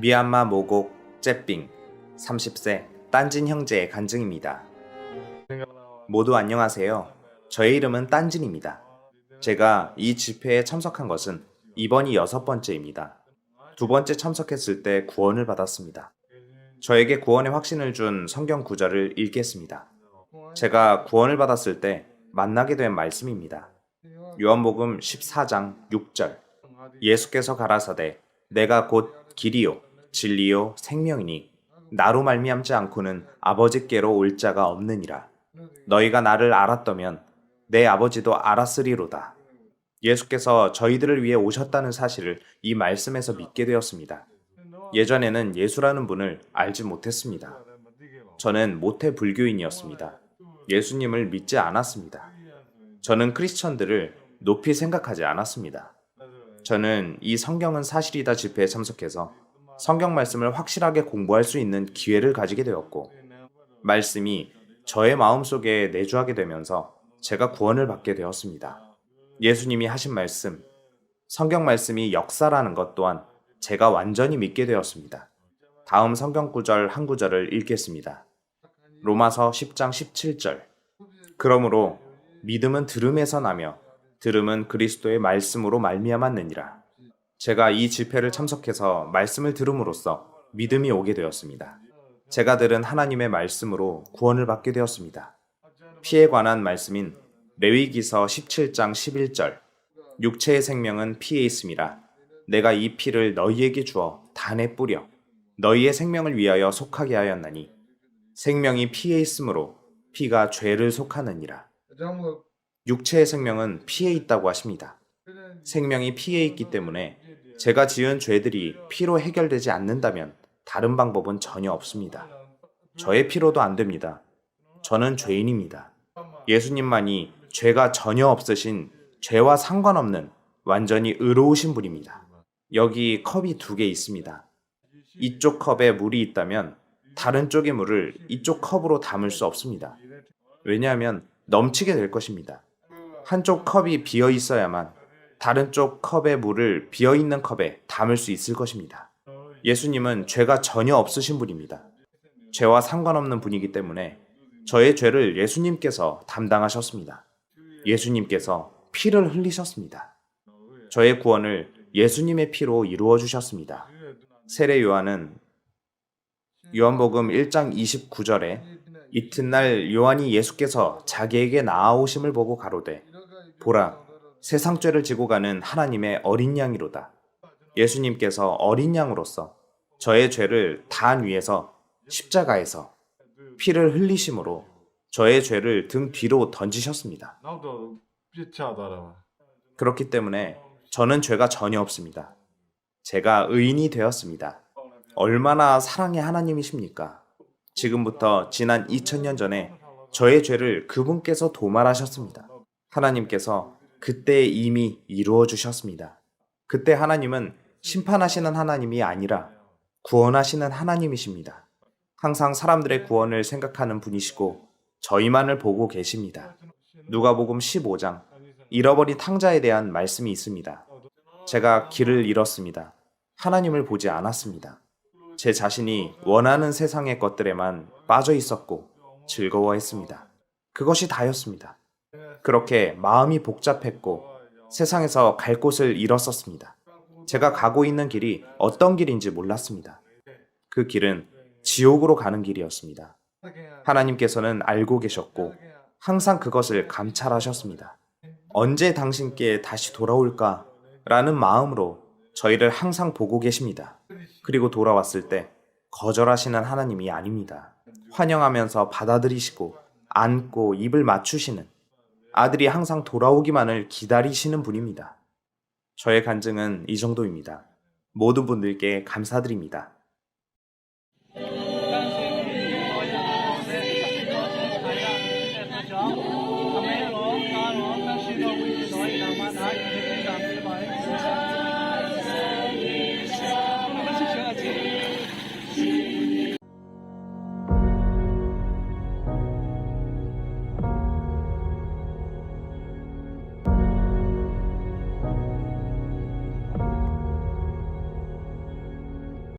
미얀마 모곡 째삥 30세 딴진 형제의 간증입니다. 모두 안녕하세요. 저의 이름은 딴진입니다. 제가 이 집회에 참석한 것은 이번이 여섯 번째입니다. 두 번째 참석했을 때 구원을 받았습니다. 저에게 구원의 확신을 준 성경 구절을 읽겠습니다. 제가 구원을 받았을 때 만나게 된 말씀입니다. 요한복음 14장 6절 예수께서 가라사대 내가 곧 길이요 진리요 생명이니 나로 말미암지 않고는 아버지께로 올 자가 없느니라 너희가 나를 알았더면 내 아버지도 알았으리로다 예수께서 저희들을 위해 오셨다는 사실을 이 말씀에서 믿게 되었습니다. 예전에는 예수라는 분을 알지 못했습니다. 저는 모태 불교인이었습니다. 예수님을 믿지 않았습니다. 저는 크리스천들을 높이 생각하지 않았습니다. 저는 이 성경은 사실이다 집회에 참석해서 성경 말씀을 확실하게 공부할 수 있는 기회를 가지게 되었고, 말씀이 저의 마음 속에 내주하게 되면서 제가 구원을 받게 되었습니다. 예수님이 하신 말씀, 성경 말씀이 역사라는 것 또한 제가 완전히 믿게 되었습니다. 다음 성경 구절 한 구절을 읽겠습니다. 로마서 10장 17절. 그러므로 믿음은 들음에서 나며 들음은 그리스도의 말씀으로 말미암았느니라. 제가 이 집회를 참석해서 말씀을 들음으로써 믿음이 오게 되었습니다. 제가 들은 하나님의 말씀으로 구원을 받게 되었습니다. 피에 관한 말씀인 레위기서 17장 11절. 육체의 생명은 피에 있음이라. 내가 이 피를 너희에게 주어 단에 뿌려 너희의 생명을 위하여 속하게 하였나니 생명이 피에 있으므로 피가 죄를 속하느니라. 육체의 생명은 피에 있다고 하십니다. 생명이 피에 있기 때문에 제가 지은 죄들이 피로 해결되지 않는다면 다른 방법은 전혀 없습니다. 저의 피로도 안 됩니다. 저는 죄인입니다. 예수님만이 죄가 전혀 없으신 죄와 상관없는 완전히 의로우신 분입니다. 여기 컵이 두 개 있습니다. 이쪽 컵에 물이 있다면 다른 쪽의 물을 이쪽 컵으로 담을 수 없습니다. 왜냐하면 넘치게 될 것입니다. 한쪽 컵이 비어 있어야만 다른 쪽 컵의 물을 비어 있는 컵에 담을 수 있을 것입니다. 예수님은 죄가 전혀 없으신 분입니다. 죄와 상관없는 분이기 때문에 저의 죄를 예수님께서 담당하셨습니다. 예수님께서 피를 흘리셨습니다. 저의 구원을 예수님의 피로 이루어 주셨습니다. 세례 요한은 요한복음 1장 29절에 이튿날 요한이 예수께서 자기에게 나아오심을 보고 가로되 보라 세상 죄를 지고 가는 하나님의 어린 양이로다. 예수님께서 어린 양으로서 저의 죄를 단 위에서 십자가에서 피를 흘리심으로 저의 죄를 등 뒤로 던지셨습니다. 그렇기 때문에 저는 죄가 전혀 없습니다. 제가 의인이 되었습니다. 얼마나 사랑의 하나님이십니까? 지금부터 지난 2000년 전에 저의 죄를 그분께서 도말하셨습니다. 하나님께서 그때 이미 이루어 주셨습니다. 그때 하나님은 심판하시는 하나님이 아니라 구원하시는 하나님이십니다. 항상 사람들의 구원을 생각하는 분이시고 저희만을 보고 계십니다. 누가복음 15장 잃어버린 탕자에 대한 말씀이 있습니다. 제가 길을 잃었습니다. 하나님을 보지 않았습니다. 제 자신이 원하는 세상의 것들에만 빠져 있었고 즐거워했습니다. 그것이 다였습니다. 그렇게 마음이 복잡했고 세상에서 갈 곳을 잃었었습니다. 제가 가고 있는 길이 어떤 길인지 몰랐습니다. 그 길은 지옥으로 가는 길이었습니다. 하나님께서는 알고 계셨고 항상 그것을 감찰하셨습니다. 언제 당신께 다시 돌아올까? 라는 마음으로 저희를 항상 보고 계십니다. 그리고 돌아왔을 때 거절하시는 하나님이 아닙니다. 환영하면서 받아들이시고 안고 입을 맞추시는 아들이 항상 돌아오기만을 기다리시는 분입니다. 저의 간증은 이 정도입니다. 모든 분들께 감사드립니다.